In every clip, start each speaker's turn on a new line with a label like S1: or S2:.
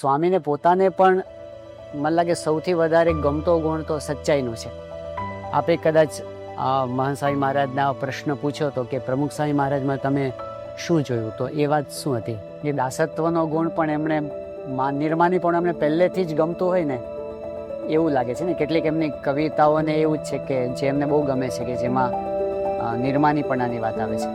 S1: સ્વામીને પોતાને પણ મને લાગે સૌથી વધારે ગમતો ગુણ તો સચ્ચાઈનો છે. આપે કદાચ મહાન મહારાજના પ્રશ્ન પૂછ્યો હતો કે પ્રમુખ સ્વામી મહારાજમાં તમે શું જોયું? તો એ વાત શું હતી? એ દાસત્વનો ગુણ પણ એમણે નિર્માની પણ એમને પહેલેથી જ ગમતું હોય ને, એવું લાગે છે ને? કેટલીક એમની કવિતાઓને એવું જ છે કે જે એમને બહુ ગમે છે કે જેમાં નિર્માનીપણાની વાત આવે છે.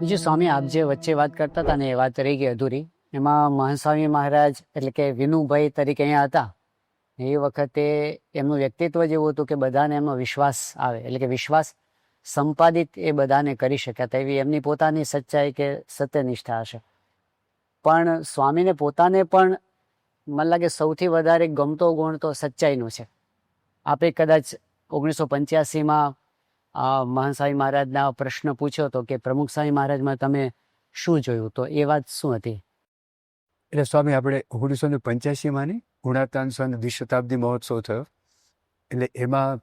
S1: બીજું સ્વામી, આપ જે વચ્ચે વાત કરતા હતા ને એ વાત રહી ગઈ અધૂરી. એમાં મહાસ્વામી મહારાજ એટલે કે વિનુભાઈ તરીકે અહીંયા હતા. એ વખતે એમનું વ્યક્તિત્વ જેવું હતું કે બધાને એમનો વિશ્વાસ આવે. એટલે કે વિશ્વાસ સંપાદિત એ બધાને કરી શક્યા હતા. એવી એમની પોતાની સચ્ચાઈ કે સત્યનિષ્ઠા હશે. પણ સ્વામીને પોતાને પણ મને લાગે સૌથી વધારે ગમતો ગુણ તો સચ્ચાઈનો છે. આપે કદાચ ઓગણીસો પંચ્યાસીમાં મહાન સ્વામી મહારાજના પ્રશ્ન પૂછ્યો હતો કે, પ્રમુખ સ્વામી મહારાજમાં તમે શું જોયું? તો એ વાત શું હતી?
S2: એટલે સ્વામી, આપણે ઓગણીસો ને પંચ્યાસીમાં ની ગુણાતાન સ્વામી દ્વિશતાબ્દી મહોત્સવ થયો. એટલે એમાં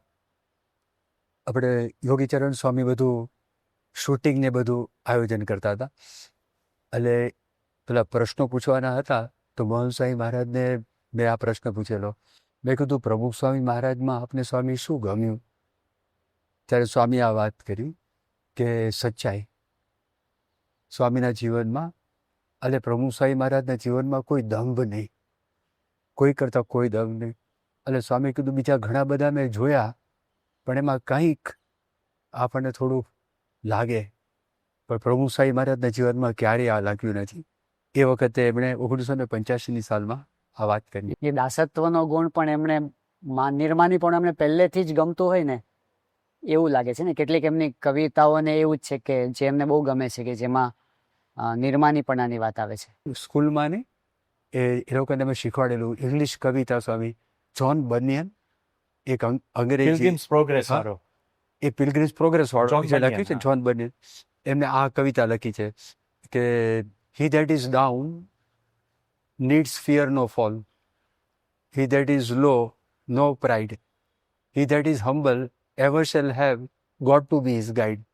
S2: આપણે યોગીચરણ સ્વામી બધું શૂટિંગ ને બધું આયોજન કરતા હતા. એટલે પેલા પ્રશ્નો પૂછવાના હતા, તો મોહન સ્વામી મહારાજને મેં આ પ્રશ્ન પૂછેલો. મેં કીધું, પ્રમુખ સ્વામી મહારાજમાં આપને સ્વામી શું ગમ્યું? ત્યારે સ્વામી આ વાત કરી કે સચ્ચાઈ. સ્વામીના જીવનમાં એટલે પ્રભુ સ્વામી મહારાજના જીવનમાં કોઈ દંભ નહીં. કોઈ કરતાં કોઈ દંભ નહીં. એટલે સ્વામી કીધું, બીજા ઘણા બધા મેં જોયા, પણ એમાં કંઈક આપણને થોડું લાગે. પણ પ્રભુ સ્વામી મહારાજના જીવનમાં ક્યારેય આ લાગ્યું નથી. એ વખતે એમણે ઓગણીસો ને પંચ્યાસીની સાલમાં આ વાત કરી.
S1: એ દાસત્વનો ગુણ પણ એમણે નિર્માની પણ એમને પહેલેથી જ ગમતું હોય ને એવું લાગે છે ને? કેટલીક એમની કવિતાઓને એવું જ છે કે જે એમને બહુ ગમે છે કે જેમાં નિર્માનીપણાની વાત આવે છે.
S2: સ્કૂલમાં ને એ એ લોકોને અમે શીખવાડેલું ઇંગ્લિશ કવિતા સ્વામી જોન બનિયન એક અંગ્રેજી પ્રોગ્રેસ
S3: વાળો.
S2: એ પિલગ્રીમ્સ પ્રોગ્રેસ વાળો લખ્યું છે. John Bunyan. એમને આ કવિતા લખી છે કે he that is down needs fear no fall he that is low no pride he that is humble ever shall have God to be his guide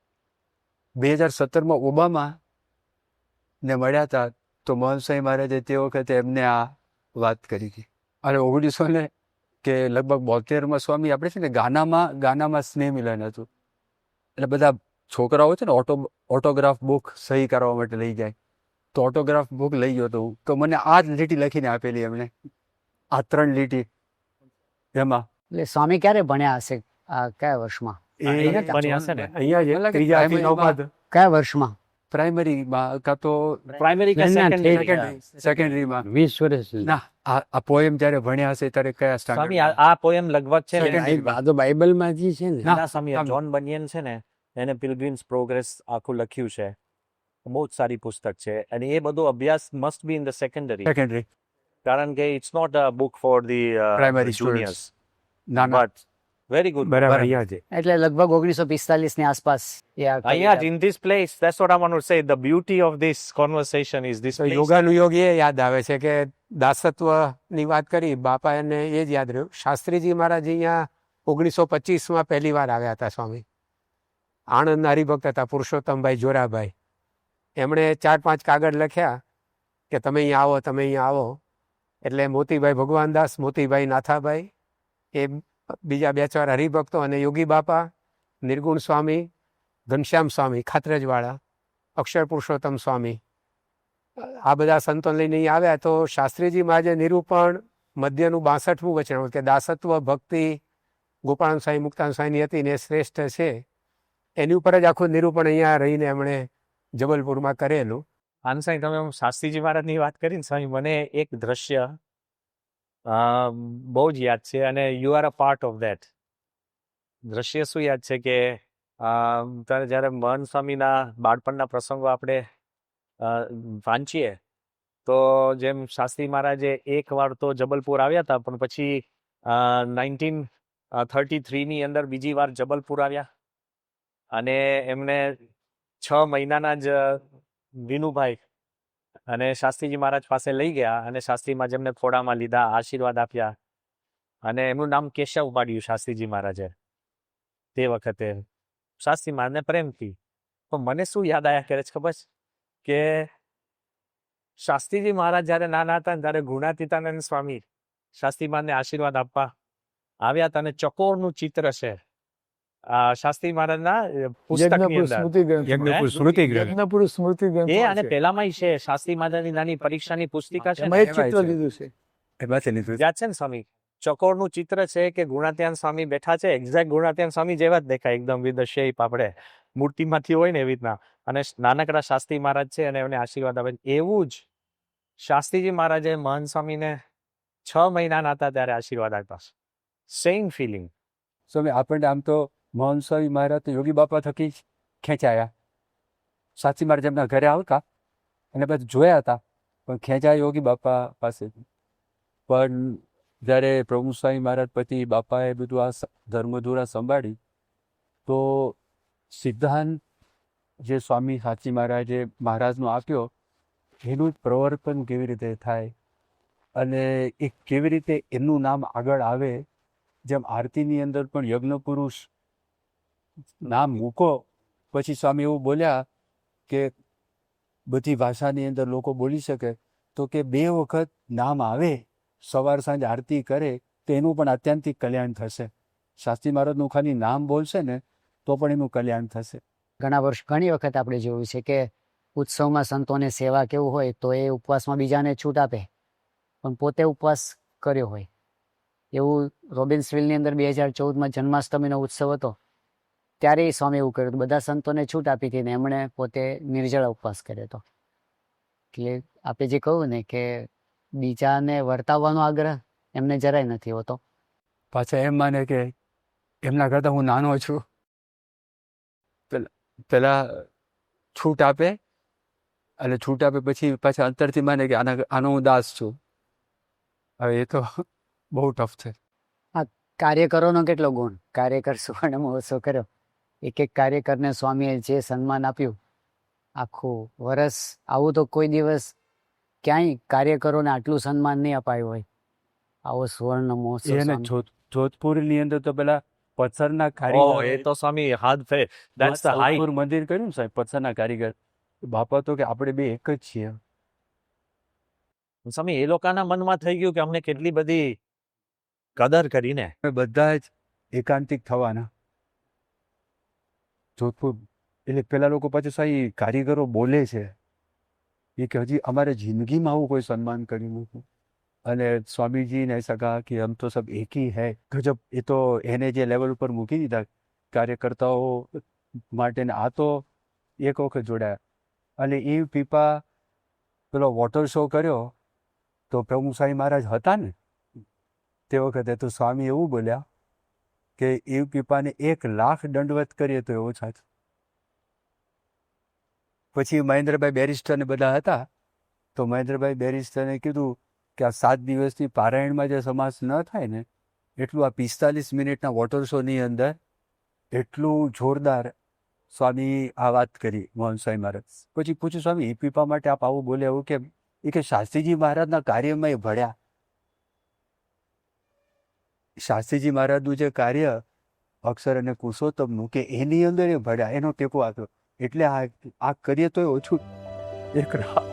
S2: બે હજાર સત્તરમાં ઓબામા ને મળ્યા હતા તો મોહન મહારાજે તે વખતે એમને આ વાત કરી હતી. અને ઓગણીસો ને કે લગભગ બોતેરમાં સ્વામી આપણે છે ને ગાનામાં ગાનામાં સ્નેહ મિલન હતું. એટલે બધા છોકરાઓ છે ને ઓટો, ઓટોગ્રાફ બુક સહી કરવા માટે લઈ જાય. તો ઓટોગ્રાફ બુક લઈ ગયો તો હું. તો મને આ જ લીટી લખીને આપેલી એમણે. આ ત્રણ લીટી. એમાં.
S1: એટલે સ્વામી ક્યારે ભણ્યા હશે? આ કયા વર્ષમાં? કયા વર્ષમાં?
S2: પ્રાઇમરીમાં કાં તો
S3: પ્રાઇમરી કે
S4: ના, ના,
S3: સેકન્ડરી
S2: સેકન્ડરીમાં
S4: વીસ વર્ષ
S2: ના આ આ પોએમ જ્યારે ભણ્યા હશે ત્યારે કયા
S3: સ્વામી આ આ પોએમ લગભગ છે ને.
S4: આ તો બાઇબલમાં જે છે ને.
S2: ના,
S3: ના સ્વામી જોન બનિયન છે ને એને પિલગ્રીમ્સ પ્રોગ્રેસ આખું લખ્યું છે. બહુ જ સારી પુસ્તક છે. અને એ બધો અભ્યાસ must be in the secondary
S2: secondary
S3: કારણ કે it's not a book for the
S2: primary
S3: juniors
S2: ના ના.
S3: બટ વેરી ગુડ
S4: બરાબર. અહીંયા છે
S1: એટલે લગભગ ઓગણીસો પિસ્તાલીસની આસપાસ
S3: અહીંયા જ in this place that's what I want say the beauty of this conversation is this
S4: યોગાનુયોગ એ યાદ આવે છે કે દાસત્વની વાત કરી બાપા એને એ જ યાદ રહ્યું. શાસ્ત્રીજી મહારાજ અહીંયા ઓગણીસો પચીસમાં પહેલી વાર આવ્યા હતા સ્વામી. આણંદ હરિભક્ત હતા પુરુષોત્તમભાઈ જોરાભાઈ. એમણે ચાર પાંચ કાગળ લખ્યા કે તમે અહીંયા આવો તમે અહીંયા આવો. એટલે મોતીભાઈ ભગવાનદાસ મોતીભાઈ નાથાભાઈ એ બીજા બે ચાર હરિભક્તો અને યોગી બાપા, નિર્ગુણ સ્વામી, ઘનશ્યામ સ્વામી, ખાતરજવાળા, અક્ષર પુરુષોત્તમ સ્વામી. આ બધા સંતો લઈને અહીં આવ્યા તો શાસ્ત્રીજી મહારાજે નિરૂપણ મધ્યનું બાસઠમું વચન કે દાસત્વ, ભક્તિ, ગોપાલ સ્વામી, મુક્તાન સ્વામીની હતી ને શ્રેષ્ઠ છે. એની ઉપર જ આખું નિરૂપણ અહીંયા રહીને એમણે જબલપુરમાં કરેલું.
S3: આનસાઈ તમે શાસ્ત્રીજી મહારાજની વાત કરીને સ્વામી, મને એક દ્રશ્ય બહુ જ યાદ છે અને you are a part of that દ્રશ્ય શું યાદ છે કે ત્યારે જ્યારે મહન સ્વામીના બાળપણના પ્રસંગો આપણે વાંચીએ, તો જેમ શાસ્ત્રી મહારાજે એક વાર તો જબલપુર આવ્યા હતા, પણ પછી નાઇન્ટીન થર્ટી થ્રીની અંદર બીજી વાર જબલપુર આવ્યા. અને એમને છ મહિનાના જ, વિનુભાઈ અને શાસ્ત્રીજી મહારાજ પાસે લઈ ગયા અને શાસ્ત્રીમાં જેમને ફોડામાં લીધા, આશીર્વાદ આપ્યા અને એમનું નામ કેશવ પાડ્યું શાસ્ત્રીજી મહારાજે. તે વખતે શાસ્ત્રી મહારાજને પ્રેમથી પણ મને શું યાદ આયા કરે છે ખબર કે શાસ્ત્રીજી મહારાજ જ્યારે નાના હતા ને ત્યારે ગુણાતીતાનંદ સ્વામી શાસ્ત્રી મહારાજને આશીર્વાદ આપવા આવ્યા હતા અને ચકોરનું ચિત્ર છે. શાસ્ત્રી મહારાજના પુસ્તકની અંદર
S5: સ્મૃતિ ગ્રંથ
S2: સ્મૃતિ
S3: એ અને પેલામાં છે શાસ્ત્રી મહારાજની નાની પરીક્ષાની પુસ્તિકા છે
S2: એમાંય
S5: ચિત્ર. લીધું છે
S2: એમાંથી લીધું
S3: યાદ છે ને સ્વામી ચકોરનું ચિત્ર છે કે ગુણાત્યાન સ્વામી બેઠા છે એક્ઝેક્ટ ગુણાત્યાન સ્વામી જેવા જ દેખાય એકદમ વિથ શેપ આપણે મૂર્તિમાંથી હોય ને એવી રીતના અને નાનકડા શાસ્ત્રી મહારાજ છે અને એમને આશીર્વાદ આપે એવું જ શાસ્ત્રીજી મહારાજે મહન સ્વામીને છ મહિનાના હતા ત્યારે આશીર્વાદ આપ્યા સેમ ફિલિંગ
S2: સ્વામી આપણને આમ તો મોહન મહારાજ તો યોગી બાપા થકી ખેંચાયા. સાચી મહારાજ એમના ઘરે આવતા અને પછી જોયા હતા, પણ ખેંચાયા યોગી બાપા પાસે પણ જ્યારે પ્રભુ સ્વામી મહારાજ પછી બાપાએ બધું આ ધર્મધુરા સંભાળી, તો સિદ્ધાંત જે સ્વામી સાચી મહારાજે મહારાજનો આપ્યો, એનું જ પ્રવર્તન કેવી રીતે થાય અને એ કેવી રીતે એમનું નામ આગળ આવે, જેમ આરતીની અંદર પણ યજ્ઞ પુરુષ નામ મૂકો. પછી સ્વામી એવું બોલ્યા કે બધી ભાષાની અંદર લોકો બોલી શકે. તો કે બે વખત નામ આવે, સવાર સાંજ આરતી કરે તો એનું પણ અત્યંતિક કલ્યાણ થશે. શાસ્ત્રી મહારાજનું ખાલી નામ બોલશે ને, તો પણ એનું કલ્યાણ થશે.
S1: ઘણા વર્ષ, ઘણી વખત આપણે જોયું છે કે ઉત્સવમાં સંતોને સેવા કેવું હોય, તો એ ઉપવાસમાં બીજાને છૂટ આપે. પણ પોતે ઉપવાસ કર્યો હોય. એવું રોબિન્સવિલની અંદર બે હજાર ચૌદમાં જન્માષ્ટમીનો ઉત્સવ હતો. ત્યારે એ સ્વામી એવું કર્યું બધા સંતોને છૂટ આપી હતી ને એમણે પોતે નિર્જળ ઉપવાસ કર્યો હતો. એટલે આપણે જે કહ્યું ને કે બીજાને વર્તાવવાનો આગ્રહ એમને જરાય નથી હોતો.
S2: પાછા એમ માને કે એમના કરતાં હું નાનો છું. પેલા પેલા છૂટ આપે અને છૂટ આપે પછી પાછા અંતરથી માને કે આના આનો હું દાસ છું. હવે એ તો બહુ ટફ છે.
S1: કાર્યકરોનો કેટલો ગુણ. કાર્યકર સુવર્ણ મહોત્સવ કર્યો. એક એક કાર્યકરને સ્વામીએ જે સન્માન આપ્યું આખું વરસ આવું તો કોઈ દિવસ ક્યાંય કાર્યકરોને આટલું સન્માન નહીં અપાયું હોય. આવો સુવર્ણ મહોત્સવ
S2: જોધપુરની અંદર તો પેલા પથ્થરના કારીગર
S3: એ તો સ્વામી હાથ ફે. ધેટ્સ ધ હાઈ
S2: મંદિર કર્યું ને સાહેબ પથ્થરના કારીગર. બાપા તો કે આપણે બે એક જ છીએ.
S3: સ્વામી એ લોકોના મનમાં થઈ ગયું કે અમને કેટલી બધી કદર કરીને.
S2: બધા જ એકાંતિક થવાના. જોધપુર એટલે પેલા લોકો પાછું સાહેબ કારીગરો બોલે છે એ કે હજી અમારે જિંદગીમાં આવું કોઈ સન્માન કર્યું નહોતું અને સ્વામીજી ને સગા કે આમ તો સબ એકી હે. ગજબ, એ તો એને જે લેવલ ઉપર મૂકી દીધા કાર્યકર્તાઓ માટે આ તો એક વખત જોડાયા. અને એ પીપા પેલો વોટર શો કર્યો તો પ્રભુ સાંઈ મહારાજ હતા ને તે વખતે તો સ્વામી એવું બોલ્યા કે એ પીપાને એક લાખ દંડવત કરીએ તો એવો થાય પછી મહેન્દ્રભાઈ બેરિસ્ટરને બધા હતા, તો મહેન્દ્રભાઈ બેરિસ્ટરને કીધું કે આ સાત દિવસની પારાયણમાં જે સમાસ ન થાય ને, એટલું આ પિસ્તાલીસ મિનિટના વોટર શોની અંદર એટલું જોરદાર સ્વામી આ વાત કરી મોહન સ્વામી મહારાજ. પછી પૂછ્યું, સ્વામી એ પીપા માટે આપ આવું બોલે એવું કેમ? એ કે, શાસ્ત્રીજી મહારાજના કાર્યમાં એ ભળ્યા. શાસ્ત્રીજી મહારાજનું જે કાર્ય, અક્ષર અને પુરુષોત્તમનું કે એની અંદર એ ભળ્યા, એનો ટેકો આપ્યો. એટલે આ આ કરીએ તો ઓછું એક રા-